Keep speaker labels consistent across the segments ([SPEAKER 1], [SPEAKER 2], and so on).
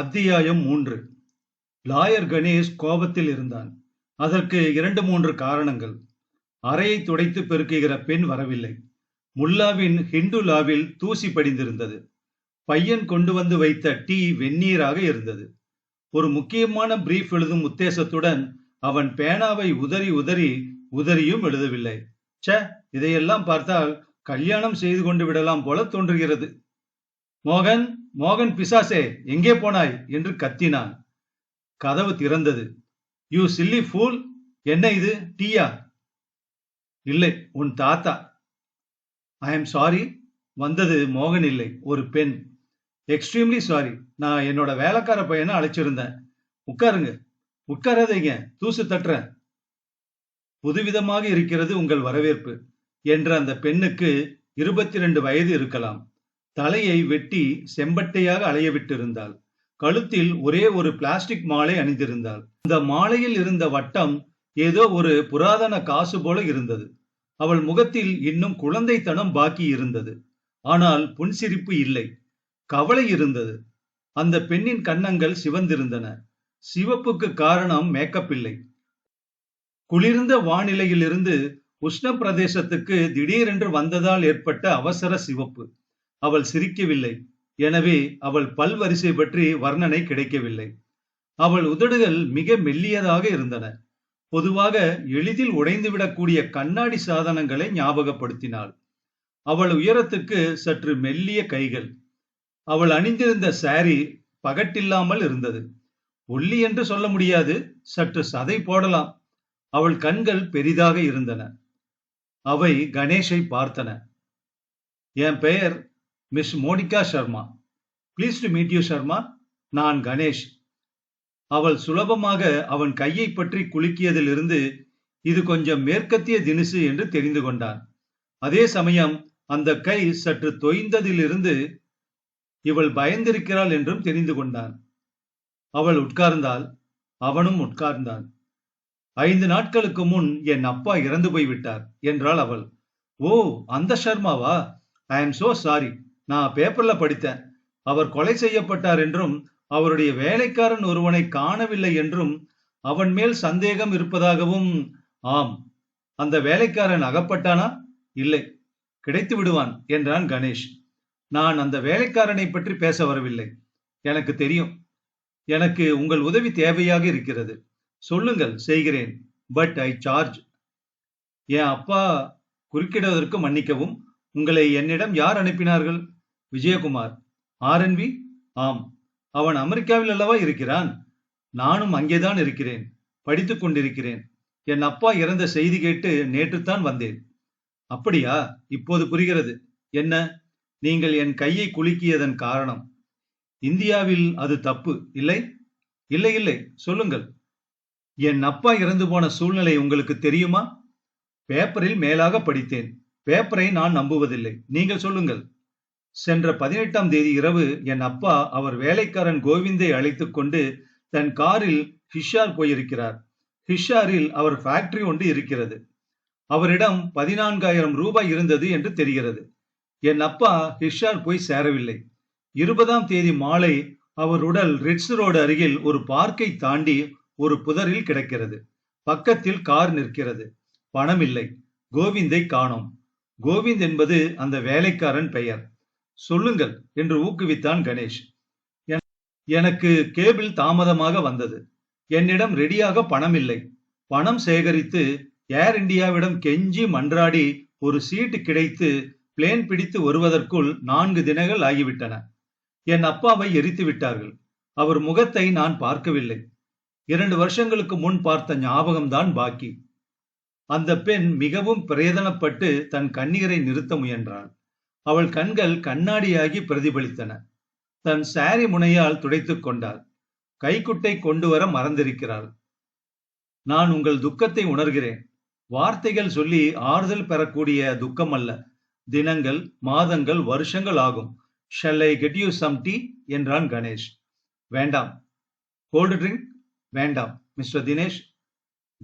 [SPEAKER 1] அத்தியாயம் மூன்று லாயர் கணேஷ் கோபத்தில் இருந்தான் அதற்கு இரண்டு மூன்று காரணங்கள் அறையை துடைத்து பெருக்குகிற பெண் வரவில்லை முல்லாவின் ஹிந்து லாவில் தூசி படிந்திருந்தது பையன் கொண்டு வந்து வைத்த டீ வெந்நீராக இருந்தது ஒரு முக்கியமான பிரீஃப் எழுதும் உத்தேசத்துடன் அவன் பேனாவை உதறி உதறி உதறியும் எழுதவில்லை ச இதையெல்லாம் பார்த்தால் கல்யாணம் செய்து கொண்டு விடலாம் போல தோன்றுகிறது மோகன் மோகன் பிசாசே எங்கே போனாய் என்று கத்தினான் கதவு திறந்தது யூ சில்லி ஃபூல் என்ன இது டீயா
[SPEAKER 2] இல்லை உன் தாத்தா ஐ எம் சாரி வந்தது மோகன் இல்லை ஒரு பெண்
[SPEAKER 1] எக்ஸ்ட்ரீம்லி சாரி நான் என்னோட வேலைக்கார பையனை அழைச்சிருந்தேன் உட்காருங்க உட்காராதீங்க தூசு தட்டுறேன் புதுவிதமாக இருக்கிறது உங்கள் வரவேற்பு என்ற அந்த பெண்ணுக்கு இருபத்தி ரெண்டு வயது இருக்கலாம் தலையை வெட்டி செம்பட்டையாக அலைய விட்டிருந்தாள் கழுத்தில் ஒரே ஒரு பிளாஸ்டிக் மாலை அணிந்திருந்தாள் அந்த மாலையில் இருந்த வட்டம் ஏதோ ஒரு புராதன காசு போல இருந்தது அவள் முகத்தில் இன்னும் குழந்தைத்தனம் பாக்கி இருந்தது ஆனால் புன்சிரிப்பு இல்லை கவலை இருந்தது அந்த பெண்ணின் கன்னங்கள் சிவந்திருந்தன சிவப்புக்கு காரணம் மேக்கப் இல்லை குளிர்ந்த வானிலையிலிருந்து உஷ்ண பிரதேசத்துக்கு திடீரென்று வந்ததால் ஏற்பட்ட அவசர சிவப்பு அவள் சிரிக்கவில்லை எனவே அவள் பல் வரிசை பற்றி வர்ணனை கிடைக்கவில்லை அவள் உதடுகள் மிக மெல்லியதாக இருந்தன பொதுவாக எளிதில் உடைந்துவிடக்கூடிய கண்ணாடி சாதனங்களை ஞாபகப்படுத்தினாள் அவள் உயரத்துக்கு சற்று மெல்லிய கைகள் அவள் அணிந்திருந்த சாரி பகட்டில்லாமல் இருந்தது ஒல்லி என்று சொல்ல முடியாது சற்று சதை போடலாம் அவள் கண்கள் பெரிதாக இருந்தன அவை கணேஷை பார்த்தன
[SPEAKER 2] என் பெயர் miss Monika Sharma
[SPEAKER 1] pleased to meet you Sharma நான் கணேஷ் அவள் சுலபமாக அவன் கையை பற்றி குலுக்கியதிலிருந்து இது கொஞ்சம் மேற்கத்திய தினுசு என்று தெரிந்து கொண்டான் அதே சமயம் அந்த கை சற்று தொய்ந்ததிலிருந்து இவள் பயந்திருக்கிறாள் என்றும் தெரிந்து கொண்டான் அவள் உட்கார்ந்தால் அவனும் உட்கார்ந்தான் ஐந்து நாட்களுக்கு முன் என் அப்பா இறந்து போய்விட்டார் என்றாள் அவள்
[SPEAKER 2] ஓ அந்த ஷர்மாவா ஐ ஆம் சோ சாரி நான் பேப்பர்ல படித்தேன் அவர் கொலை செய்யப்பட்டார் என்றும் அவருடைய வேலைக்காரன் ஒருவனை காணவில்லை என்றும் அவன் மேல் சந்தேகம் இருப்பதாகவும் ஆம் அந்த வேலைக்காரன் அகப்பட்டானா இல்லை கிடைத்து விடுவான் என்றான் கணேஷ் நான் அந்த வேலைக்காரனை பற்றி பேச வரவில்லை எனக்கு தெரியும் எனக்கு உங்கள் உதவி தேவையாக இருக்கிறது சொல்லுங்கள் செய்கிறேன் பட் ஐ சார்ஜ் என் அப்பா குறுக்கிடுவதற்கு மன்னிக்கவும் உங்களை என்னிடம் யார் அனுப்பினார்கள் விஜயகுமார் வி ஆம் அவன் அமெரிக்காவில் அல்லவா இருக்கிறான்
[SPEAKER 1] நானும் அங்கேதான் இருக்கிறேன் படித்துக் கொண்டிருக்கிறேன் என் அப்பா இறந்த செய்தி கேட்டு நேற்றுத்தான் வந்தேன்
[SPEAKER 2] அப்படியா இப்போது புரிகிறது என்ன நீங்கள் என் கையை குலுக்கியதன் காரணம்
[SPEAKER 1] இந்தியாவில் அது தப்பு இல்லை
[SPEAKER 2] இல்லை இல்லை சொல்லுங்கள்
[SPEAKER 1] என் அப்பா இறந்து போன சூழ்நிலை உங்களுக்கு தெரியுமா பேப்பரில் மேலாக படித்தேன்
[SPEAKER 2] பேப்பரை நான் நம்புவதில்லை நீங்கள் சொல்லுங்கள்
[SPEAKER 1] சென்ற பதினெட்டாம் தேதி இரவு என் அப்பா அவர் வேலைக்காரன் கோவிந்தை அழைத்து கொண்டு தன் காரில் ஹிஷார் போயிருக்கிறார் ஹிஷாரில் அவர் ஃபேக்டரி ஒன்று இருக்கிறது அவரிடம் பதினான்காயிரம் ரூபாய் இருந்தது என்று தெரிகிறது என் அப்பா ஹிஷார் போய் சேரவில்லை இருபதாம் தேதி மாலை அவர் உடல் ரிட்ஸ் ரோடு அருகில் ஒரு பார்க்கை தாண்டி ஒரு புதரில் கிடக்கிறது பக்கத்தில் கார் நிற்கிறது பணம் இல்லை கோவிந்தை காணோம் கோவிந்த் என்பது அந்த வேலைக்காரன் பெயர்
[SPEAKER 2] சொல்லுங்கள் என்று ஊக்குவித்தான் கணேஷ் எனக்கு கேபிள் தாமதமாக வந்தது என்னிடம் ரெடியாக பணம் இல்லை பணம் சேகரித்து ஏர் இந்தியாவிடம் கெஞ்சி மன்றாடி ஒரு சீட்டு கிடைத்து பிளேன் பிடித்து வருவதற்குள் நான்கு தினங்கள் ஆகிவிட்டன என் அப்பாவை எரித்து விட்டார்கள் அவர் முகத்தை நான் பார்க்கவில்லை இரண்டு வருஷங்களுக்கு முன் பார்த்த ஞாபகம்தான் பாக்கி அந்த பெண் மிகவும் பிரேதனப்பட்டு தன் கண்ணீரை நிறுத்த முயன்றாள் அவள் கண்கள் கண்ணாடியாகி பிரதிபலித்தன தன் சாரி முனையால் துடைத்துக் கொண்டாள் கைக்குட்டை கொண்டு வர மறந்திருக்கிறாள் நான் உங்கள் துக்கத்தை உணர்கிறேன் வார்த்தைகள் சொல்லி ஆறுதல் பெறக்கூடிய துக்கம் அல்ல தினங்கள் மாதங்கள் வருஷங்கள் ஆகும் shall I get you some tea என்றான் கணேஷ் வேண்டாம் கோல்டு ட்ரிங்க்
[SPEAKER 1] வேண்டாம் மிஸ்டர் தினேஷ்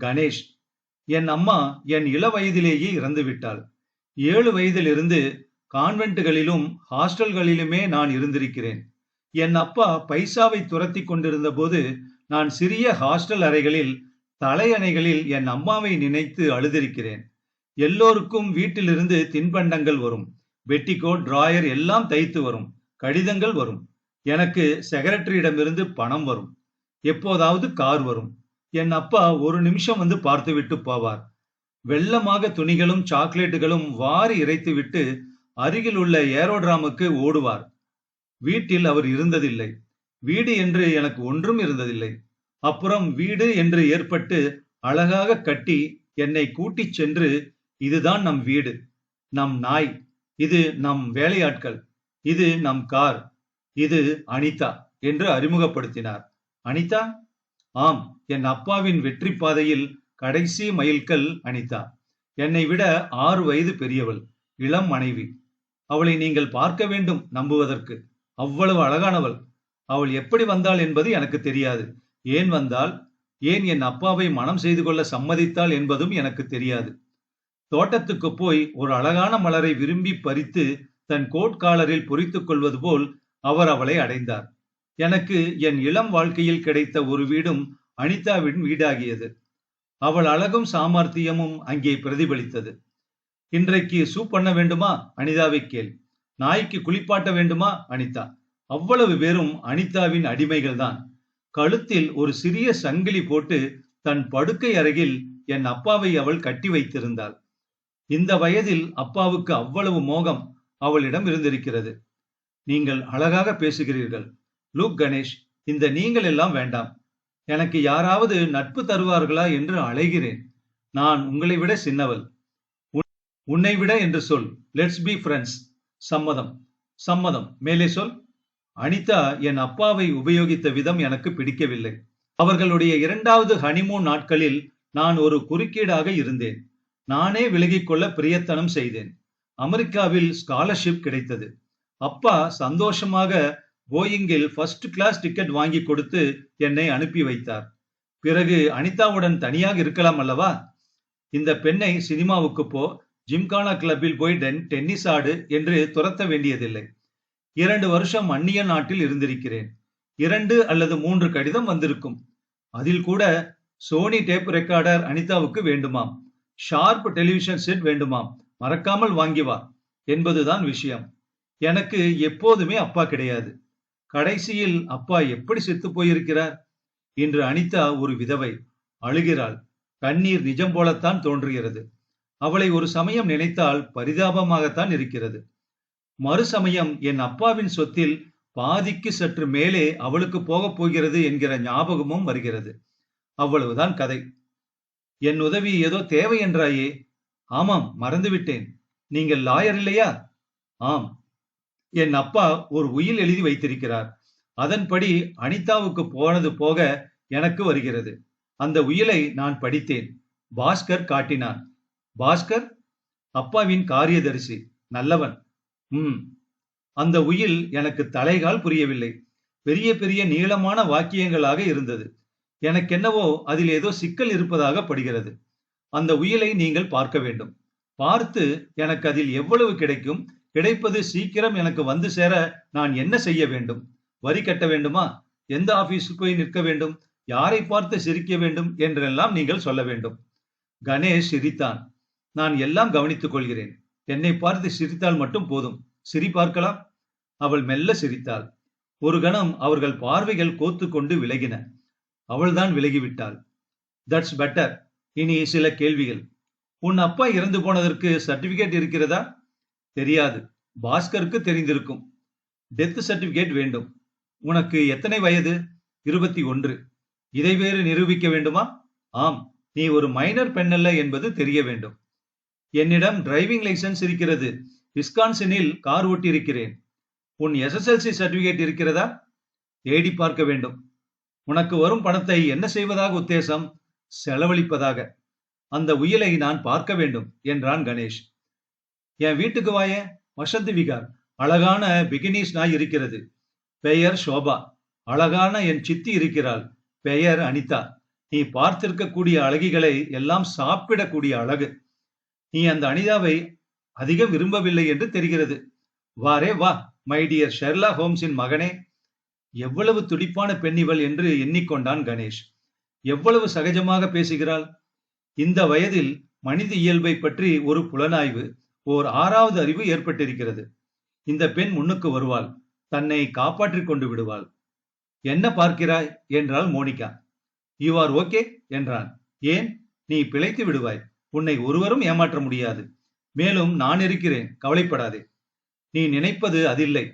[SPEAKER 2] கணேஷ் என் அம்மா என் இள வயதிலேயே இறந்து விட்டாள் ஏழு வயதிலிருந்து கான்வென்ட்டுகளிலும் ஹாஸ்டல்களிலுமே நான் இருந்திருக்கிறேன் என் அப்பா பைசாவை துரத்தி கொண்டிருந்த போது நான் சிறிய ஹாஸ்டல் அறைகளில் தலையணைகளில் என் அம்மாவை நினைத்து அழுதிருக்கிறேன் எல்லோருக்கும் வீட்டிலிருந்து தின்பண்டங்கள் வரும் பெட்டிகோட் டிராயர் எல்லாம் தைத்து வரும் கடிதங்கள் வரும் எனக்கு செக்ரட்டரியிடமிருந்து பணம் வரும் எப்போதாவது கார் வரும் என் அப்பா ஒரு நிமிஷம் வந்து பார்த்துவிட்டு போவார் வெள்ளமாக துணிகளும் சாக்லேட்டுகளும் வாரி இறைத்துவிட்டு அருகில் உள்ள ஏரோட்ராமுக்கு ஓடுவார் வீட்டில் அவர் இருந்ததில்லை வீடு என்று எனக்கு ஒன்றும் இருந்ததில்லை அப்புறம் வீடு என்று ஏற்பட்டு அழகாக கட்டி என்னை கூட்டிச் சென்று இதுதான் நம் வீடு நம் நாய் இது நம் வேலையாட்கள் இது நம் கார் இது அனிதா என்று அறிமுகப்படுத்தினார் அனிதா ஆம் என் அப்பாவின் வெற்றி பாதையில் கடைசி மைல்கல் அனிதா என்னை விட ஆறு வயது பெரியவள் இளம் மனைவி அவளை நீங்கள் பார்க்க வேண்டும் நம்புவதற்கு அவ்வளவு அழகானவள் அவள் எப்படி வந்தாள் என்பது எனக்கு தெரியாது ஏன் வந்தால் ஏன் என் அப்பாவை மனம் செய்து கொள்ள சம்மதித்தாள் என்பதும் எனக்கு தெரியாது தோட்டத்துக்கு போய் ஒரு அழகான மலரை விரும்பி பறித்து தன் கோட் காலரில் பொறித்து கொள்வது போல் அவர் அவளை அடைந்தார் எனக்கு என் இளம் வாழ்க்கையில் கிடைத்த ஒரு வீடும் அனிதாவின் வீடாகியது அவள் அழகும் சாமர்த்தியமும் அங்கே பிரதிபலித்தது இன்றைக்கு சூப் பண்ண வேண்டுமா அனிதாவை கேள் நாய்க்கு குளிப்பாட்ட வேண்டுமா அனிதா அவ்வளவு பேரும் அனிதாவின் அடிமைகள் தான் கழுத்தில் ஒரு சிறிய சங்கிலி போட்டு தன் படுக்கை அருகில் என் அப்பாவை அவள் கட்டி வைத்திருந்தாள் இந்த வயதில் அப்பாவுக்கு அவ்வளவு மோகம் அவளிடம் இருந்திருக்கிறது நீங்கள் அழகாக பேசுகிறீர்கள் லூக் கணேஷ் இந்த நீங்கள் எல்லாம் வேண்டாம் எனக்கு யாராவது நட்பு தருவார்களா என்று அழைகிறேன் நான் உங்களை விட சின்னவள்
[SPEAKER 1] உன்னை விட என்று சொல் லெட்ஸ் பி ஃப்ரெண்ட்ஸ் சம்மதம் சம்மதம் மேலே சொல்
[SPEAKER 2] அனிதா என் அப்பாவை உபயோகித்த விதம் எனக்கு பிடிக்கவில்லை அவர்களுடைய இரண்டாவது ஹனிமூன் நாட்களில் நான் ஒரு குறுக்கீடாக இருந்தேன் நானே விலகிக்கொள்ள பிரியத்தனம் செய்தேன் அமெரிக்காவில் ஸ்காலர்ஷிப் கிடைத்தது அப்பா சந்தோஷமாக போயிங்கில் ஃபர்ஸ்ட் கிளாஸ் டிக்கெட் வாங்கி கொடுத்து என்னை அனுப்பி வைத்தார் பிறகு அனிதாவுடன் தனியாக இருக்கலாம் அல்லவா இந்த பெண்ணை சினிமாவுக்கு போ ஜிம்கானா கிளப்பில் போய் டென்னிஸ் ஆடு என்று துரத்த வேண்டியதில்லை இரண்டு வருஷம் அந்நிய நாட்டில் இருந்திருக்கிறேன் இரண்டு அல்லது மூன்று கடிதம் வந்திருக்கும் அதில் கூட சோனி டேப் ரெக்கார்டர் அனிதாவுக்கு வேண்டுமாம் ஷார்ப் டெலிவிஷன் செட் வேண்டுமாம் மறக்காமல் வாங்கி வா என்பதுதான் விஷயம் எனக்கு எப்போதுமே அப்பா கிடையாது கடைசியில் அப்பா எப்படி செத்து போயிருக்கிறார் இன்று அனிதா ஒரு விதவை அழுகிறாள் கண்ணீர் நிஜம் போலத்தான் தோன்றுகிறது அவளை ஒரு சமயம் நினைத்தால் பரிதாபமாகத்தான் இருக்கிறது மறுசமயம் என் அப்பாவின் சொத்தில் பாதிக்கு சற்று மேலே அவளுக்கு போகப் போகிறது என்கிற ஞாபகமும் வருகிறது அவ்வளவுதான் கதை
[SPEAKER 1] என் உதவி ஏதோ தேவை என்றாயே
[SPEAKER 2] ஆமாம் மறந்துவிட்டேன் நீங்கள் லாயர் இல்லையா
[SPEAKER 1] ஆம் என் அப்பா ஒரு உயில் எழுதி வைத்திருக்கிறார் அதன்படி அனிதாவுக்கு போனது போக எனக்கு வருகிறது அந்த உயிலை நான் படித்தேன் பாஸ்கர் காட்டினான் பாஸ்கர் அப்பாவின் காரியதரிசி நல்லவன்
[SPEAKER 2] உம் அந்த உயில் எனக்கு தலைகால் புரியவில்லை பெரிய பெரிய நீளமான வாக்கியங்களாக இருந்தது எனக்கென்னவோ அதில் ஏதோ சிக்கல் இருப்பதாக படுகிறது அந்த உயிலை நீங்கள் பார்க்க வேண்டும் பார்த்து எனக்கு அதில் எவ்வளவு கிடைக்கும் கிடைப்பது சீக்கிரம் எனக்கு வந்து சேர நான் என்ன செய்ய வேண்டும் வரி கட்ட வேண்டுமா எந்த ஆபீஸுக்கு போய் நிற்க வேண்டும் யாரை பார்த்து சிரிக்க வேண்டும் என்றெல்லாம் நீங்கள் சொல்ல வேண்டும்
[SPEAKER 1] கணேஷ் சிரித்தான் நான் எல்லாம் கவனித்துக் கொள்கிறேன் என்னை பார்த்து சிரித்தால் மட்டும் போதும் சிரி பார்க்கலாம்
[SPEAKER 2] அவள் மெல்ல சிரித்தாள் ஒரு கணம் அவர்கள் பார்வைகள் கோத்து கொண்டு விலகின அவள்தான் விலகிவிட்டாள்
[SPEAKER 1] தட்ஸ் பெட்டர் இனி சில கேள்விகள் உன் அப்பா இறந்து போனதற்கு சர்டிபிகேட் இருக்கிறதா
[SPEAKER 2] தெரியாது பாஸ்கருக்கு தெரிந்திருக்கும்
[SPEAKER 1] டெத் சர்டிபிகேட் வேண்டும் உனக்கு எத்தனை வயது
[SPEAKER 2] இருபத்தி ஒன்று
[SPEAKER 1] இதை வேறு நிரூபிக்க வேண்டுமா
[SPEAKER 2] ஆம் நீ ஒரு மைனர் பெண்ணல்ல என்பது தெரிய வேண்டும் என்னிடம் டிரைவிங் லைசன்ஸ் இருக்கிறது விஸ்கான்சினில் கார் ஓட்டியிருக்கிறேன்
[SPEAKER 1] உன் எஸ்எஸ்எல்சி சர்டிபிகேட் இருக்கிறதா
[SPEAKER 2] தேடி பார்க்க வேண்டும் உனக்கு வரும் பணத்தை என்ன செய்வதாக உத்தேசம் செலவழிப்பதாக அந்த உயிலை நான் பார்க்க வேண்டும் என்றான் கணேஷ் என் வீட்டுக்கு வாய வசந்த் விகார் அழகான பிகினிஸ் நாய் இருக்கிறது பெயர் சோபா அழகான என் சித்தி இருக்கிறாள் பெயர் அனிதா நீ பார்த்திருக்கக்கூடிய அழகிகளை எல்லாம் சாப்பிடக்கூடிய அழகு நீ அந்த அனிதாவை அதிக விரும்பவில்லை என்று தெரிகிறது வாரே வா மை டியர் ஷெர்லா ஹோம்ஸின் மகனே
[SPEAKER 1] எவ்வளவு துடிப்பான பெண் இவள் என்று எண்ணிக்கொண்டான் கணேஷ் எவ்வளவு சகஜமாக பேசுகிறாள் இந்த வயதில் மனித இயல்பை பற்றி ஒரு புலனாய்வு ஓர் ஆறாவது அறிவு ஏற்பட்டிருக்கிறது இந்த பெண் முன்னுக்கு வருவாள் தன்னை காப்பாற்றிக் கொண்டு விடுவாள்
[SPEAKER 2] என்ன பார்க்கிறாய் என்றாள் மோனிகா
[SPEAKER 1] யூ ஆர் ஓகே என்றான்
[SPEAKER 2] ஏன் நீ பிழைத்து விடுவாய் உன்னை ஒருவரும் ஏமாற்ற முடியாது மேலும் நான் இருக்கிறேன் கவலைப்படாதே நீ நினைப்பது அதில்லை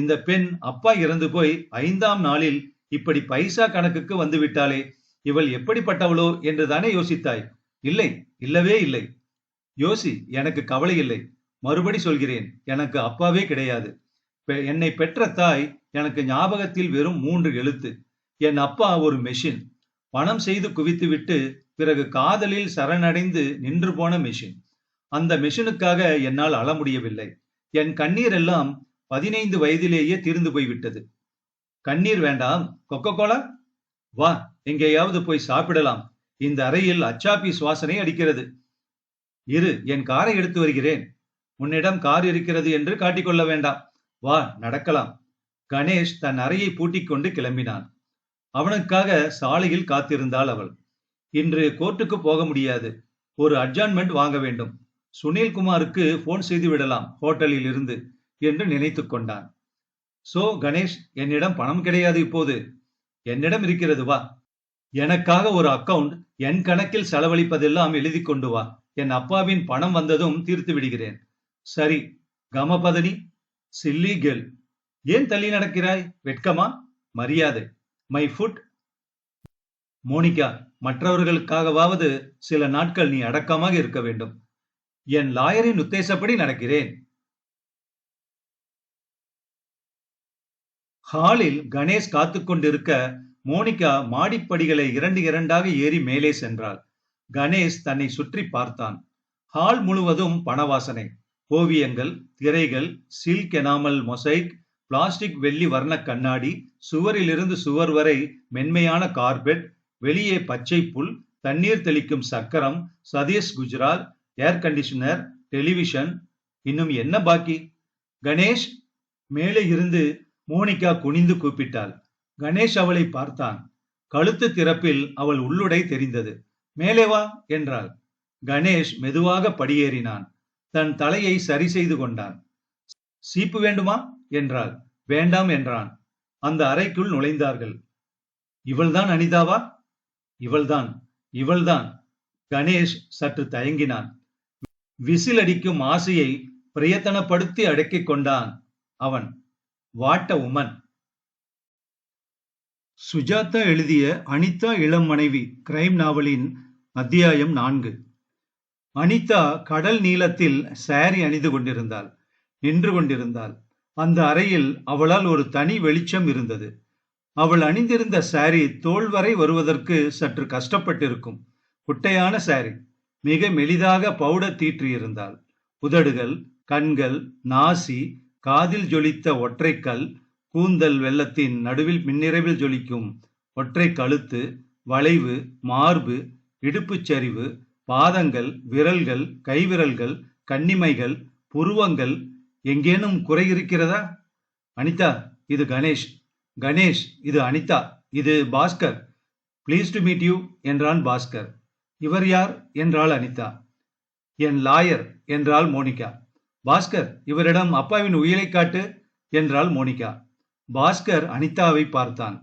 [SPEAKER 2] இந்த பெண் அப்பா இறந்து போய் ஐந்தாம் நாளில் இப்படி பைசா கணக்குக்கு வந்துவிட்டாலே இவள் எப்படிப்பட்டவளோ என்றுதானே யோசித்தாய்
[SPEAKER 1] இல்லை இல்லவே இல்லை
[SPEAKER 2] யோசி எனக்கு கவலை இல்லை மறுபடி சொல்கிறேன் எனக்கு அப்பாவே கிடையாது என்னை பெற்ற தாய் எனக்கு ஞாபகத்தில் வெறும் மூன்று எழுத்து என் அப்பா ஒரு மெஷின் பணம் செய்து குவித்துவிட்டு பிறகு காதலில் சரணடைந்து நின்று போன மிஷின் அந்த மிஷினுக்காக என்னால் அழ முடியவில்லை என் கண்ணீர் எல்லாம் பதினைந்து வயதிலேயே தீர்ந்து போய்விட்டது
[SPEAKER 1] கண்ணீர் வேண்டாம் கொக்கோ கோலா வா எங்கேயாவது போய் சாப்பிடலாம் இந்த அறையில் அச்சாப்பி சுவாசனை அடிக்கிறது
[SPEAKER 2] இரு என் காரை எடுத்து வருகிறேன் உன்னிடம் கார் இருக்கிறது என்று காட்டிக்கொள்ள வேண்டாம் வா நடக்கலாம் கணேஷ் தன் அறையை பூட்டிக் கொண்டு கிளம்பினான் அவனுக்காக சாலையில் காத்திருந்தாள் அவள் இன்று கோர்ட்டுக்கு போக முடியாது ஒரு அட்ஜான்மெண்ட் வாங்க வேண்டும் சுனில்குமாருக்கு போன் செய்து விடலாம் ஹோட்டலில் இருந்து என்று நினைத்து கொண்டான்
[SPEAKER 1] சோ கணேஷ் என்னிடம் பணம் கிடையாது இப்போது என்னிடம் இருக்கிறது வா எனக்காக ஒரு அக்கவுண்ட் என் கணக்கில் செலவழிப்பதெல்லாம் எழுதி கொண்டு வா என் அப்பாவின் பணம் வந்ததும் தீர்த்து விடுகிறேன்
[SPEAKER 2] சரி கமபதனி சில்லி கெல் ஏன் தள்ளி நடக்கிறாய் வெட்கமா
[SPEAKER 1] மரியாதை மை ஃபுட் மோனிகா மற்றவர்களுக்காகவாவது சில நாட்கள் நீ அடக்கமாக இருக்க வேண்டும் என் லாயரின் உத்தேசப்படி நடக்கிறேன் ஹாலில் கணேஷ் காத்துக்கொண்டிருக்க கொண்டிருக்க மோனிகா மாடிப்படிகளை இரண்டு இரண்டாக ஏறி மேலே சென்றாள் கணேஷ் தன்னை சுற்றி பார்த்தான் ஹால் முழுவதும் பணவாசனை ஓவியங்கள் திரைகள் சில்க் எனாமல் மொசைக் பிளாஸ்டிக் வெள்ளி வர்ண கண்ணாடி சுவரிலிருந்து சுவர் வரை மென்மையான கார்பெட் வெளியே பச்சை புல் தண்ணீர் தெளிக்கும் சக்கரம் Satish Gujral air conditioner television இன்னும் என்ன பாக்கி கணேஷ் மேலே இருந்து மோனிகா குனிந்து கூப்பிட்டாள் கணேஷ் அவளை பார்த்தான் கழுத்து திறப்பில் அவள் உள்ளுடை தெரிந்தது மேலே வா என்றாள் கணேஷ் மெதுவாக படியேறினான் தன் தலையை சரி செய்து கொண்டான் சீப்பு வேண்டுமா என்றாள் வேண்டாம் என்றான் அந்த அறைக்குள் நுழைந்தார்கள்
[SPEAKER 2] இவள்தான் அனிதாவா
[SPEAKER 1] இவள்தான் இவள்தான் கணேஷ் சற்று தயங்கினான் விசில் அடிக்கும் ஆசையை பிரயத்தனப்படுத்தி அடக்கிக் கொண்டான் அவன் வாட்ட உமன் சுஜாதா எழுதிய அனிதா இளம் மனைவி கிரைம் நாவலின் அத்தியாயம் நான்கு அனிதா கடல் நீளத்தில் சாரி அணிந்து கொண்டிருந்தாள் நின்று கொண்டிருந்தாள் அந்த அறையில் அவளால் ஒரு தனி வெளிச்சம் இருந்தது அவள் அணிந்திருந்த சாரி தோல் வரை வருவதற்கு சற்று கஷ்டப்பட்டிருக்கும் குட்டையான சாரி மிக மெலிதாக பவுடர் தீற்றியிருந்தாள் உதடுகள் கண்கள் நாசி காதில் ஜொலித்த ஒற்றைக்கல் கூந்தல் வெள்ளத்தின் நடுவில் மின்னிறைவில் ஜொலிக்கும் ஒற்றை கழுத்து வளைவு மார்பு இடுப்புச் சரிவு பாதங்கள் விரல்கள் கைவிரல்கள் கன்னிமைகள் புருவங்கள் எங்கேனும் குறை இருக்கிறதா அனிதா இது கணேஷ் கணேஷ் இது அனிதா இது Bhaskar pleased to meet you என்றான் பாஸ்கர்
[SPEAKER 2] இவர் யார் என்றாள் அனிதா
[SPEAKER 1] என் லாயர் என்றாள் மோனிகா பாஸ்கர் இவரிடம் அப்பாவின் உயிரை காட்டு என்றாள் மோனிகா பாஸ்கர் அனிதாவை பார்த்தான்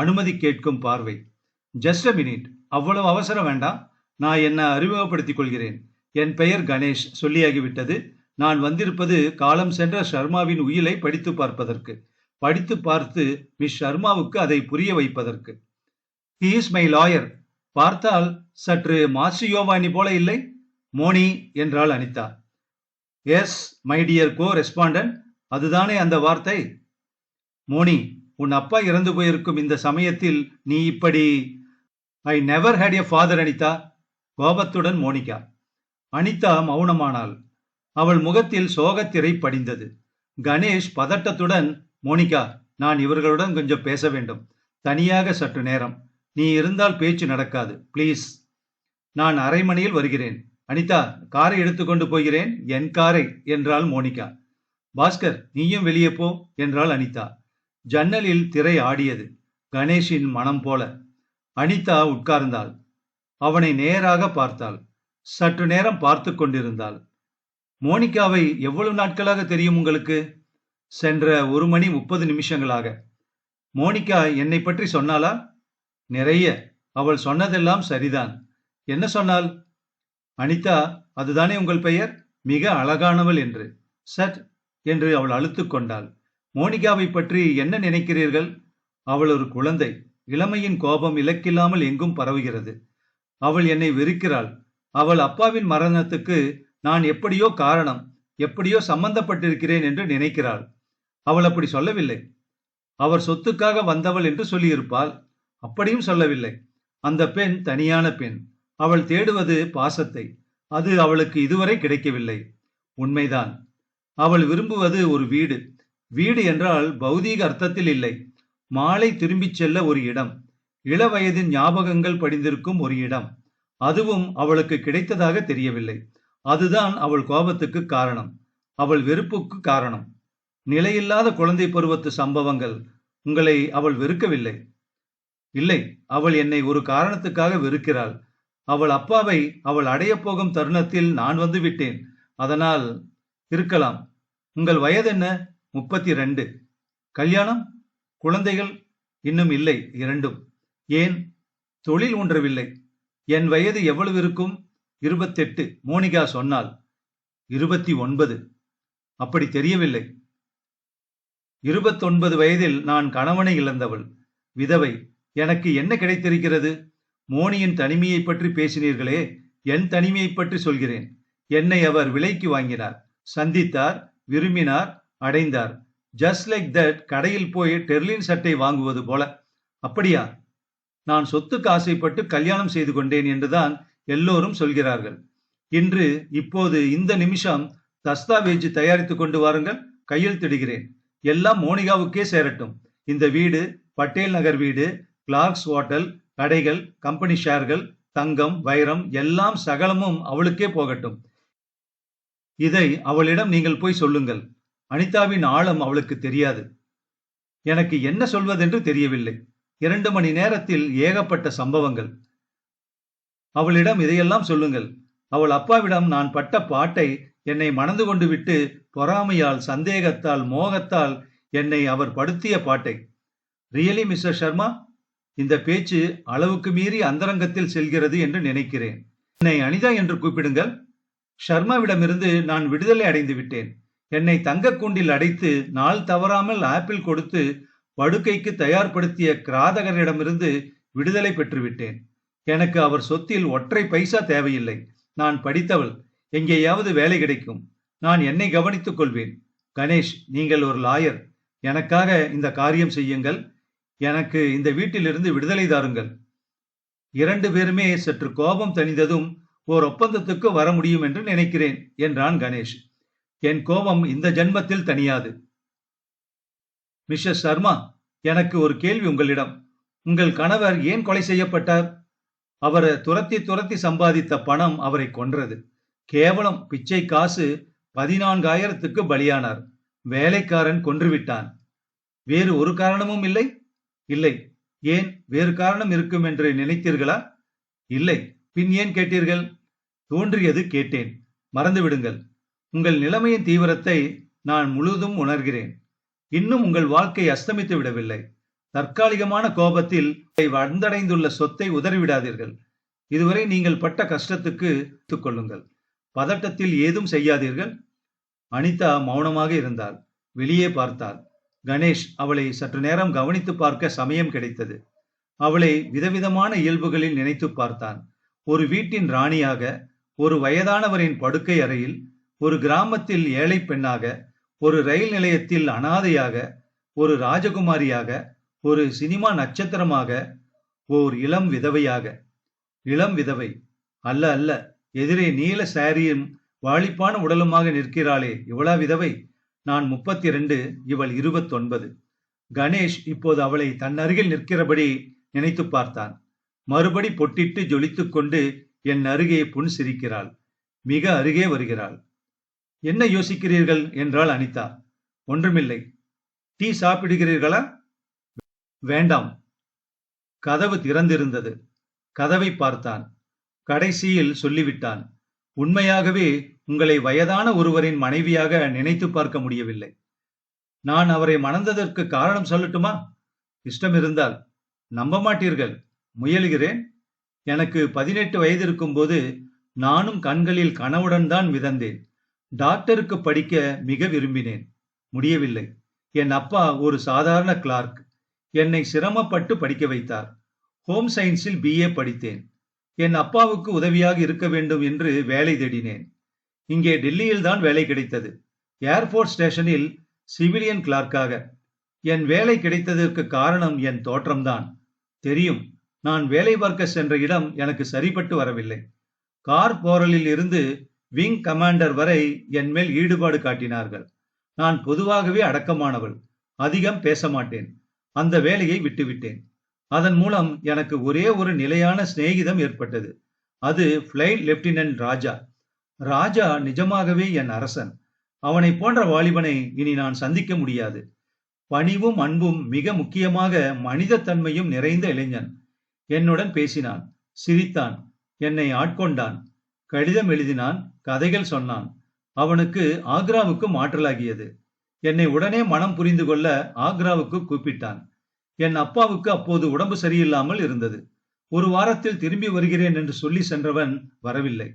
[SPEAKER 1] அனுமதி கேட்கும் பார்வை ஜஸ்ட் அ மினிட் அவ்வளவு அவசரம் வேண்டாம் நான் என்னை அறிமுகப்படுத்திக் கொள்கிறேன் என் பெயர் கணேஷ் சொல்லியாகிவிட்டது நான் வந்திருப்பது காலம் சென்ற ஷர்மாவின் உயிலை படித்து பார்ப்பதற்கு படித்து பார்த்து மிஸ் ஷர்மாவுக்கு அதை புரிய வைப்பதற்கு
[SPEAKER 2] ஹி இஸ் மை லாயர் பார்த்தால் சற்று யோவானி போல இல்லை மோனி என்றாள் Anita
[SPEAKER 1] yes my dear corespondent அதுதானே அந்த வார்த்தை மோனி உன் அப்பா இறந்து போயிருக்கும் இந்த சமயத்தில் நீ இப்படி
[SPEAKER 2] I never had a father Anita கோபத்துடன் மோனிகா அனிதா மௌனமானாள் அவள் முகத்தில் சோகத்திரை படிந்தது கணேஷ் பதட்டத்துடன் மோனிகா நான் இவர்களுடன் கொஞ்சம் பேச வேண்டும் தனியாக சற்று நேரம் நீ இருந்தால் பேச்சு நடக்காது ப்ளீஸ் நான் அரைமணியில் வருகிறேன் அனிதா காரை எடுத்துக்கொண்டு போகிறேன் என் காரை என்றாள் மோனிகா பாஸ்கர் நீயும் வெளியே போ என்றாள் அனிதா ஜன்னலில் திரை ஆடியது கணேஷின் மனம் போல அனிதா உட்கார்ந்தாள் அவனை நேராக பார்த்தாள் சற்று நேரம் பார்த்து கொண்டிருந்தாள் மோனிகாவை எவ்வளவு நாட்களாக தெரியும் உங்களுக்கு சென்ற ஒரு மணி முப்பது நிமிஷங்களாக மோனிகா என்னை பற்றி சொன்னாளா நிறைய அவள் சொன்னதெல்லாம் சரிதான் என்ன சொன்னாள் அனிதா அதுதானே உங்கள் பெயர் மிக அழகானவள் என்று சட் என்று அவள் அழுத்து கொண்டாள் மோனிகாவை பற்றி என்ன நினைக்கிறீர்கள் அவள் ஒரு குழந்தை இளமையின் கோபம் இலக்கில்லாமல் எங்கும் பரவுகிறது அவள் என்னை வெறுக்கிறாள் அவள் அப்பாவின் மரணத்துக்கு நான் எப்படியோ காரணம் எப்படியோ சம்பந்தப்பட்டிருக்கிறேன் என்று நினைக்கிறாள் அவள் அப்படி சொல்லவில்லை அவர் சொத்துக்காக வந்தவள் என்று சொல்லியிருப்பாள் அப்படியும் சொல்லவில்லை அந்த பெண் தனியான பெண் அவள் தேடுவது பாசத்தை அது அவளுக்கு இதுவரை கிடைக்கவில்லை உண்மைதான் அவள் விரும்புவது ஒரு வீடு வீடு என்றால் பௌதீக அர்த்தத்தில் இல்லை மாலை திரும்பிச் செல்ல ஒரு இடம் இளவயதின் ஞாபகங்கள் படிந்திருக்கும் ஒரு இடம் அதுவும் அவளுக்கு கிடைத்ததாக தெரியவில்லை அதுதான் அவள் கோபத்துக்கு காரணம் அவள் வெறுப்புக்கு காரணம் நிலையில்லாத குழந்தை பருவத்து சம்பவங்கள் உங்களை அவள் வெறுக்கவில்லை இல்லை அவள் என்னை ஒரு காரணத்துக்காக வெறுக்கிறாள் அவள் அப்பாவை அவள் அடையப் போகும் தருணத்தில் நான் வந்து விட்டேன் அதனால் இருக்கலாம் உங்கள் வயது என்ன முப்பத்தி ரெண்டு கல்யாணம் குழந்தைகள் இன்னும் இல்லை இரண்டும் ஏன் தொழில் ஒன்றவில்லை என் வயது எவ்வளவு இருக்கும் இருபத்தெட்டு மோனிகா சொன்னால் இருபத்தி ஒன்பது அப்படி தெரியவில்லை இருபத்தொன்பது வயதில் நான் கணவனை இழந்தவள் விதவை எனக்கு என்ன கிடைத்திருக்கிறது மோனியின் தனிமையை பற்றி பேசினீர்களே என் தனிமையை பற்றி சொல்கிறேன் என்னை அவர் விலைக்கு வாங்கினார் சந்தித்தார் விரும்பினார் அடைந்தார் ஜஸ்ட் லைக் தட் கடையில் போய் டெர்லின் சட்டை வாங்குவது போல அப்படியா நான் சொத்துக்கு ஆசைப்பட்டு கல்யாணம் செய்து கொண்டேன் என்றுதான் எல்லோரும் சொல்கிறார்கள் இன்று இப்போது இந்த நிமிஷம் தஸ்தாவேஜ் தயாரித்துக் கொண்டு வாருங்கள் கையெழுத்திடுகிறேன் எல்லாம் மோனிகாவுக்கே சேரட்டும் இந்த வீடு பட்டேல் நகர் வீடு கிளார்க்ஸ் ஹோட்டல் கடைகள் கம்பெனி ஷேர்கள் தங்கம் வைரம் எல்லாம் சகலமும் அவளுக்கே போகட்டும் இதை அவளிடம் நீங்கள் போய் சொல்லுங்கள் அனிதாவின் ஆழம் அவளுக்கு தெரியாது எனக்கு என்ன சொல்வதென்று தெரியவில்லை இரண்டு மணி நேரத்தில் ஏகப்பட்ட சம்பவங்கள் அவளிடம் இதையெல்லாம் சொல்லுங்கள் அவள் அப்பாவிடம் நான் பட்ட பாட்டை என்னை மணந்து கொண்டு விட்டு பொறாமையால் சந்தேகத்தால் மோகத்தால் என்னை அவர் படுத்திய பாட்டை
[SPEAKER 1] ரியலி மிஸ்டர் சர்மா இந்த பேச்சு அளவுக்கு மீறி அந்தரங்கத்தில் செல்கிறது என்று நினைக்கிறேன்
[SPEAKER 2] என்னை அனிதா என்று கூப்பிடுங்கள் ஷர்மாவிடமிருந்து நான் விடுதலை அடைந்து விட்டேன் என்னை தங்க கூண்டில் அடைத்து நாள் தவறாமல் ஆப்பிள் கொடுத்து படுக்கைக்கு தயார்படுத்திய கிராதகரிடமிருந்து விடுதலை பெற்றுவிட்டேன் எனக்கு அவர் சொத்தில் ஒற்றை பைசா தேவையில்லை நான் படித்தவள் எங்கேயாவது வேலை கிடைக்கும் நான் என்னை கவனித்துக் கொள்வேன் கணேஷ் நீங்கள் ஒரு லாயர் எனக்காக இந்த காரியம் செய்யுங்கள் எனக்கு இந்த வீட்டிலிருந்து விடுதலை தாருங்கள் இரண்டு பேருமே சற்று கோபம் தணிந்ததும் ஓர் ஒப்பந்தத்துக்கு வர முடியும் என்று நினைக்கிறேன் என்றான் கணேஷ் என் கோபம் இந்த ஜென்மத்தில் தனியாது
[SPEAKER 1] மிஸ்ஸஸ் சர்மா எனக்கு ஒரு கேள்வி உங்களிடம் உங்கள் கணவர் ஏன் கொலை செய்யப்பட்டார் அவரை துரத்தி துரத்தி சம்பாதித்த பணம் அவரை கொன்றது கேவலம் பிச்சை காசு பதினான்காயிரத்துக்கு பலியானார் வேலைக்காரன் கொன்றுவிட்டான் வேறு ஒரு காரணமும் இல்லை இல்லை ஏன் வேறு காரணம் இருக்கும் என்று நினைத்தீர்களா இல்லை பின் ஏன் கேட்டீர்கள் தோன்றியது கேட்டேன் மறந்துவிடுங்கள் உங்கள் நிலைமையின் தீவிரத்தை நான் முழுதும் உணர்கிறேன் இன்னும் உங்கள் வாழ்க்கை அஸ்தமித்து விடவில்லை தற்காலிகமான கோபத்தில் வந்தடைந்துள்ள சொத்தை உதறிவிடாதீர்கள் இதுவரை நீங்கள் பட்ட கஷ்டத்துக்கு எடுத்துக்கொள்ளுங்கள் பதட்டத்தில் ஏதும் செய்யாதீர்கள் அனிதா மௌனமாக இருந்தாள் வெளியே பார்த்தாள் கணேஷ் அவளை சற்று நேரம் கவனித்து பார்க்க சமயம் கிடைத்தது அவளை விதவிதமான இயல்புகளில் நினைத்து பார்த்தான் ஒரு வீட்டின் ராணியாக ஒரு வயதானவரின் படுக்கை அறையில் ஒரு கிராமத்தில் ஏழை பெண்ணாக ஒரு ரயில் நிலையத்தில் அனாதையாக ஒரு ராஜகுமாரியாக ஒரு சினிமா நட்சத்திரமாக ஓர் இளம் விதவையாக இளம் விதவை அல்ல அல்ல எதிரே நீல சாரியும் வாளிப்பான உடலுமாக நிற்கிறாளே இவளா விதவை நான் முப்பத்தி ரெண்டு இவள் இருபத்தொன்பது கணேஷ் இப்போது அவளை தன் அருகில் நிற்கிறபடி நினைத்து பார்த்தான் மறுபடி பொட்டிட்டு ஜொலித்து கொண்டு என் அருகே புன் சிரிக்கிறாள் மிக அருகே வருகிறாள் என்ன யோசிக்கிறீர்கள் என்றாள் அனிதா ஒன்றுமில்லை டீ சாப்பிடுகிறீர்களா வேண்டாம் கதவு திறந்திருந்தது கதவை பார்த்தான் கடைசியில் சொல்லிவிட்டான் உண்மையாகவே உங்களை வயதான ஒருவரின் மனைவியாக நினைத்து பார்க்க முடியவில்லை நான் அவரை மணந்ததற்கு காரணம் சொல்லட்டுமா இஷ்டம் இருந்தால் நம்ப மாட்டீர்கள் முயல்கிறேன் எனக்கு பதினெட்டு வயது இருக்கும்போது நானும் கண்களில் கனவுடன் தான் மிதந்தேன் டாக்டருக்கு படிக்க மிக விரும்பினேன் முடியவில்லை என் அப்பா ஒரு சாதாரண கிளார்க் என்னை சிரமப்பட்டு படிக்க வைத்தார் ஹோம் சயின்ஸில் பிஏ படித்தேன் என் அப்பாவுக்கு உதவியாக இருக்க வேண்டும் என்று வேலை தேடினேன் இங்கே டெல்லியில் தான் வேலை கிடைத்தது ஏர்போர்ட் ஸ்டேஷனில் சிவிலியன் கிளார்க்காக என் வேலை கிடைத்ததற்கு காரணம் என் தோற்றம்தான் தெரியும் நான் வேலை பார்க்க சென்ற இடம் எனக்கு சரிப்பட்டு வரவில்லை கார் போரலில் இருந்து விங் கமாண்டர் வரை என் மேல் ஈடுபாடு காட்டினார்கள் நான் பொதுவாகவே அடக்கமானவள் அதிகம் பேச மாட்டேன் அந்த வேலையை விட்டுவிட்டேன் அதன் மூலம் எனக்கு ஒரே ஒரு நிலையான சிநேகிதம் ஏற்பட்டது அது பிளைட் லெப்டினன்ட் ராஜா ராஜா நிஜமாகவே என் அரசன் அவனை போன்ற வாலிபனை இனி நான் சந்திக்க முடியாது பணிவும் அன்பும் மிக முக்கியமாக மனித தன்மையும் நிறைந்த இளைஞன் என்னுடன் பேசினான் சிரித்தான் என்னை ஆட்கொண்டான் கடிதம் எழுதினான் கதைகள் சொன்னான் அவனுக்கு ஆக்ராவுக்கு மாற்றலாகியது என்னை உடனே மனம் புரிந்து கொள்ள ஆக்ராவுக்கு கூப்பிட்டான் என் அப்பாவுக்கு அப்போது உடம்பு சரியில்லாமல் இருந்தது ஒரு வாரத்தில் திரும்பி வருகிறேன் என்று சொல்லி சென்றவன் வரவில்லை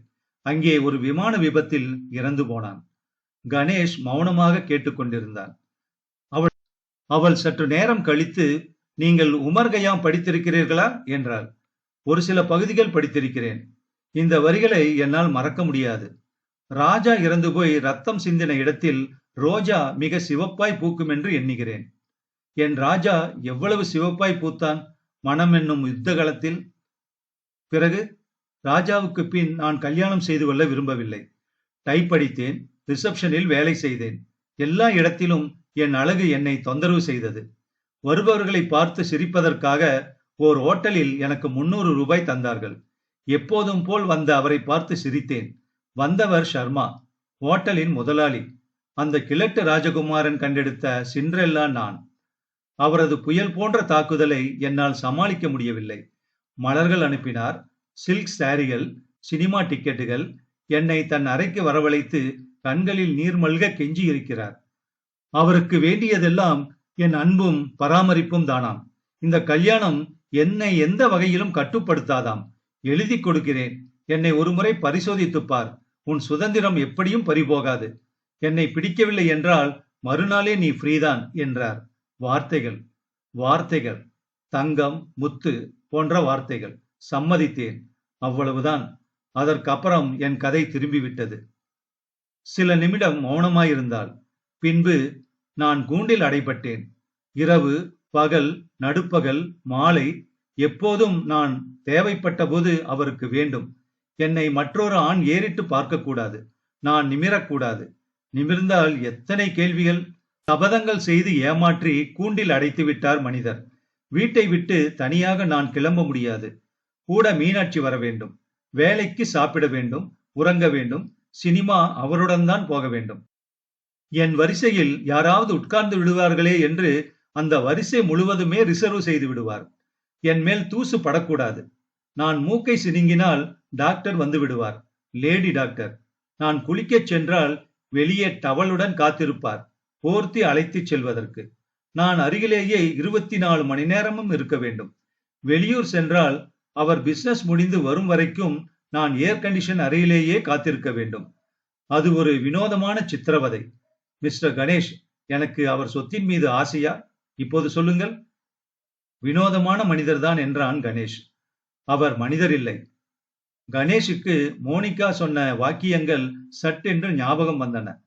[SPEAKER 1] அங்கே ஒரு விமான விபத்தில் இறந்து போனான் கணேஷ் மௌனமாக கேட்டுக்கொண்டிருந்தான் அவள் அவள் சற்று நேரம் கழித்து நீங்கள் உமர்கயாம் படித்திருக்கிறீர்களா என்றாள் ஒரு சில பகுதிகள் படித்திருக்கிறேன் இந்த வரிகளை என்னால் மறக்க முடியாது ராஜா இறந்து போய் ரத்தம் சிந்தின இடத்தில் ரோஜா மிக சிவப்பாய் பூக்கும் என்று எண்ணுகிறேன் என் ராஜா எவ்வளவு சிவப்பாய் பூத்தான் மனம் என்னும் யுத்த காலத்தில் பிறகு ராஜாவுக்கு பின் நான் கல்யாணம் செய்து கொள்ள விரும்பவில்லை டைப் அடித்தேன் ரிசப்ஷனில் வேலை செய்தேன் எல்லா இடத்திலும் என் அழகு என்னை தொந்தரவு செய்தது வருபவர்களை பார்த்து சிரிப்பதற்காக ஓர் ஓட்டலில் எனக்கு முன்னூறு ரூபாய் தந்தார்கள் எப்போதும் போல் வந்த அவரை பார்த்து சிரித்தேன் வந்தவர் சர்மா ஓட்டலின் முதலாளி அந்த கிழட்டு ராஜகுமாரன் கண்டெடுத்த சின்றெல்லாம் நான் அவரது புயல் போன்ற தாக்குதலை என்னால் சமாளிக்க முடியவில்லை மலர்கள் அனுப்பினார் சில்க் சாரிகள் சினிமா டிக்கெட்டுகள் என்னை தன் அறைக்கு வரவழைத்து கண்களில் நீர்மல்க கெஞ்சி இருக்கிறார் அவருக்கு வேண்டியதெல்லாம் என் அன்பும் பராமரிப்பும் தானாம் இந்த கல்யாணம் என்னை எந்த வகையிலும் கட்டுப்படுத்தாதாம் எழுதி கொடுக்கிறேன் என்னை ஒருமுறை பரிசோதித்துப்பார் உன் சுதந்திரம் எப்படியும் பறிபோகாது என்னை பிடிக்கவில்லை என்றால் மறுநாளே நீ ஃப்ரீதான் என்றார் வார்த்தைகள் வார்த்தைகள் தங்கம் முத்து போன்ற வார்த்தைகள் சம்மதித்தேன் அவ்வளவுதான் அதற்கப்புறம் என் கதை திரும்பிவிட்டது சில நிமிடம் மௌனமாயிருந்தால் பின்பு நான் கூண்டில் அடைபட்டேன் இரவு பகல் நடுப்பகல் மாலை எப்போதும் நான் தேவைப்பட்ட போது அவருக்கு வேண்டும் என்னை மற்றொரு ஆண் ஏறிட்டு பார்க்கக்கூடாது நான் நிமிரக்கூடாது நிமிர்ந்தால் எத்தனை கேள்விகள் சபதங்கள் செய்து ஏமாற்றி கூண்டில் அடைத்து விட்டார் மனிதர் வீட்டை விட்டு தனியாக நான் கிளம்ப முடியாது கூட மீனாட்சி வர வேண்டும் வேலைக்கு சாப்பிட வேண்டும் உறங்க வேண்டும் சினிமா அவருடன் தான் போக வேண்டும் என் வரிசையில் யாராவது உட்கார்ந்து விடுவார்களே என்று அந்த வரிசை முழுவதுமே ரிசர்வ் செய்து விடுவார் என் மேல் தூசு படக்கூடாது நான் மூக்கை சினுங்கினால் டாக்டர் வந்து விடுவார் லேடி டாக்டர் நான் குளிக்கச் சென்றால் வெளியே டவலுடன் காத்திருப்பார் போர்த்தி அழைத்துச் செல்வதற்கு நான் அருகிலேயே இருபத்தி நாலு மணி நேரமும் இருக்க வேண்டும் வெளியூர் சென்றால் அவர் பிசினஸ் முடிந்து வரும் வரைக்கும் நான் ஏர் கண்டிஷன் அறையிலேயே காத்திருக்க வேண்டும் அது ஒரு வினோதமான சித்திரவதை மிஸ்டர் கணேஷ் எனக்கு அவர் சொத்தின் மீது ஆசையா இப்போது சொல்லுங்கள்
[SPEAKER 2] வினோதமான மனிதர்தான் என்றான் கணேஷ் அவர் மனிதர் இல்லை கணேஷுக்கு மோனிகா சொன்ன வாக்கியங்கள் சட்டென்று ஞாபகம் வந்தன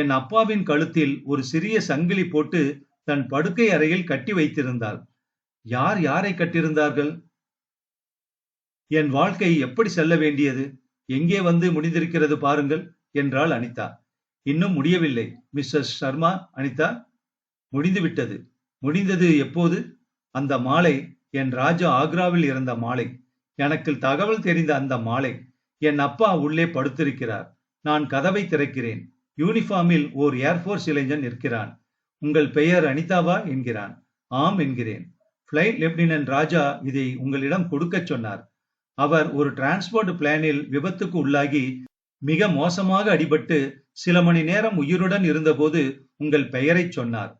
[SPEAKER 2] என் அப்பாவின் கழுத்தில் ஒரு சிறிய சங்கிலி போட்டு தன் படுக்கை அறையில் கட்டி வைத்திருந்தாள் யார் யாரை கட்டியிருந்தார்கள் என் வாழ்க்கை எப்படி செல்ல வேண்டியது எங்கே வந்து முடிந்திருக்கிறது பாருங்கள் என்றாள் அனிதா இன்னும் முடியவில்லை மிஸ்டர் சர்மா அனிதா முடிந்துவிட்டது முடிந்தது எப்போது அந்த மாலை என் ராஜா ஆக்ராவில் இருந்த மாலை எனக்கு தகவல் தெரிந்த அந்த மாலை என் அப்பா உள்ளே படுத்திருக்கிறார் நான் கதவை திறக்கிறேன் யூனிஃபார்மில் ஓர் ஏர்ஃபோர்ஸ் இளைஞன் நிற்கிறான் உங்கள் பெயர் அனிதாவா என்கிறான் ஆம் என்கிறேன் பிளைட் லெப்டினன்ட் ராஜா இதை உங்களிடம் கொடுக்கச் சொன்னார் அவர் ஒரு டிரான்ஸ்போர்ட் பிளானில் விபத்துக்கு உள்ளாகி மிக மோசமாக அடிபட்டு சில மணி நேரம் உயிருடன் இருந்தபோது உங்கள் பெயரை சொன்னார்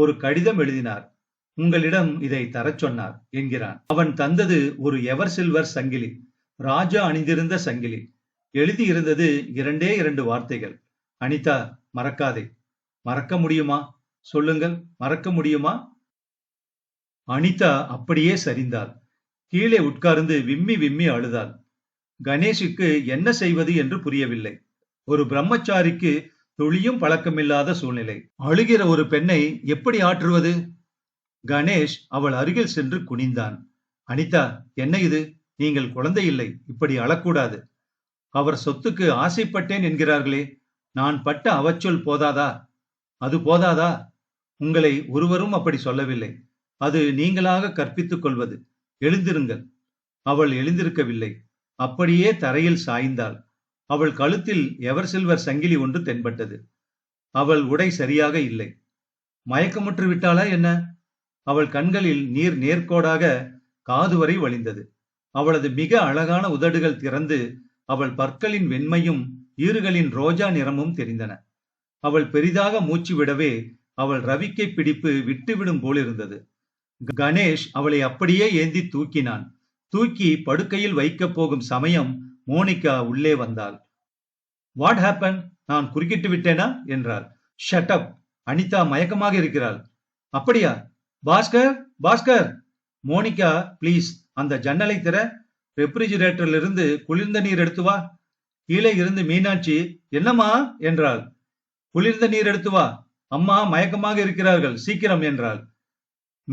[SPEAKER 2] ஒரு கடிதம் எழுதினார் உங்களிடம் இதை தரச் சொன்னார் என்கிறான் அவன் தந்தது ஒரு எவர் சில்வர் சங்கிலி ராஜா அணிந்திருந்த சங்கிலி எழுதியிருந்தது இரண்டே இரண்டு வார்த்தைகள் அனிதா மறக்காதே மறக்க முடியுமா சொல்லுங்கள் மறக்க முடியுமா அனிதா அப்படியே சரிந்தாள் கீழே உட்கார்ந்து விம்மி விம்மி அழுதாள் கணேஷுக்கு என்ன செய்வது என்று புரியவில்லை ஒரு பிரம்மச்சாரிக்கு துளியும் பழக்கமில்லாத சூழ்நிலை அழுகிற ஒரு பெண்ணை எப்படி ஆற்றுவது கணேஷ் அவள் அருகில் சென்று குனிந்தான் அனிதா என்ன இது நீங்கள் குழந்தை இல்லை இப்படி அழக்கூடாது அவர் சொத்துக்கு ஆசைப்பட்டேன் என்கிறார்களே நான் பட்ட அவச்சொல் போதாதா அது போதாதா உங்களை ஒருவரும் அப்படி சொல்லவில்லை அது நீங்களாக கற்பித்துக் கொள்வது எழுந்திருங்கள் அவள் எழுந்திருக்கவில்லை அப்படியே தரையில் சாய்ந்தாள் அவள் கழுத்தில் எவர் சில்வர் சங்கிலி ஒன்று தென்பட்டது அவள் உடை சரியாக இல்லை மயக்கமுற்று விட்டாளா என்ன அவள் கண்களில் நீர் நேர்கோடாக காது வரை வழிந்தது அவளது மிக அழகான உதடுகள் திறந்து அவள் பற்களின் வெண்மையும் ஈறுகளின் ரோஜா நிறமும் தெரிந்தன அவள் பெரிதாக மூச்சு விடவே அவள் ரவிக்கை பிடிப்பு விட்டுவிடும் போலிருந்தது கணேஷ் அவளை அப்படியே ஏந்தி தூக்கினான் தூக்கி படுக்கையில் வைக்கப் போகும் சமயம் மோனிகா உள்ளே வந்தாள் வாட் ஹேப்பன் நான் குறுக்கிட்டு விட்டேனா என்றாள் ஷட் அப் அனிதா மயக்கமாக இருக்கிறாள் அப்படியா பாஸ்கர் பாஸ்கர் மோனிகா பிளீஸ் அந்த ஜன்னலை திற ரெஃப்ரிஜிரேட்டரிலிருந்து குளிர்ந்த நீர் எடுத்து வா கீழே இருந்து மீனாட்சி என்னம்மா என்றாள் குளிர்ந்த நீர் எடுத்து வா அம்மா மயக்கமாக இருக்கிறார்கள் சீக்கிரம் என்றாள்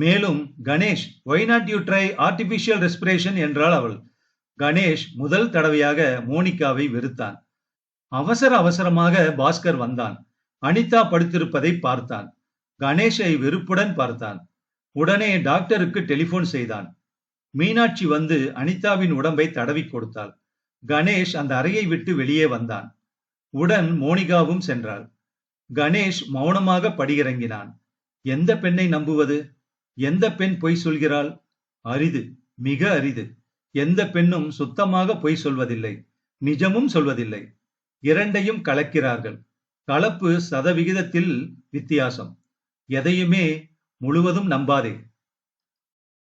[SPEAKER 2] மேலும் Ganesh why not you try artificial respiration என்றாள் அவள் கணேஷ் முதல் தடவையாக மோனிகாவை வெறுத்தான் அவசர அவசரமாக பாஸ்கர் வந்தான் அனிதா படுத்திருப்பதை பார்த்தான் கணேஷை வெறுப்புடன் பார்த்தான் உடனே டாக்டருக்கு டெலிபோன் செய்தான் மீனாட்சி வந்து அனிதாவின் உடம்பை தடவி கொடுத்தாள் கணேஷ் அந்த அறையை விட்டு வெளியே வந்தான் உடன் மோனிகாவும் சென்றாள் கணேஷ் மௌனமாக படியிறங்கினான் எந்த பெண்ணை நம்புவது எந்த பெண் பொய் சொல்கிறாள் அரிது மிக அரிது எந்த பெண்ணும் சுத்தமாக பொய் சொல்வதில்லை நிஜமும் சொல்வதில்லை இரண்டையும் கலக்கிறார்கள் கலப்பு சதவிகிதத்தில் வித்தியாசம் எதையுமே முழுவதும் நம்பாதே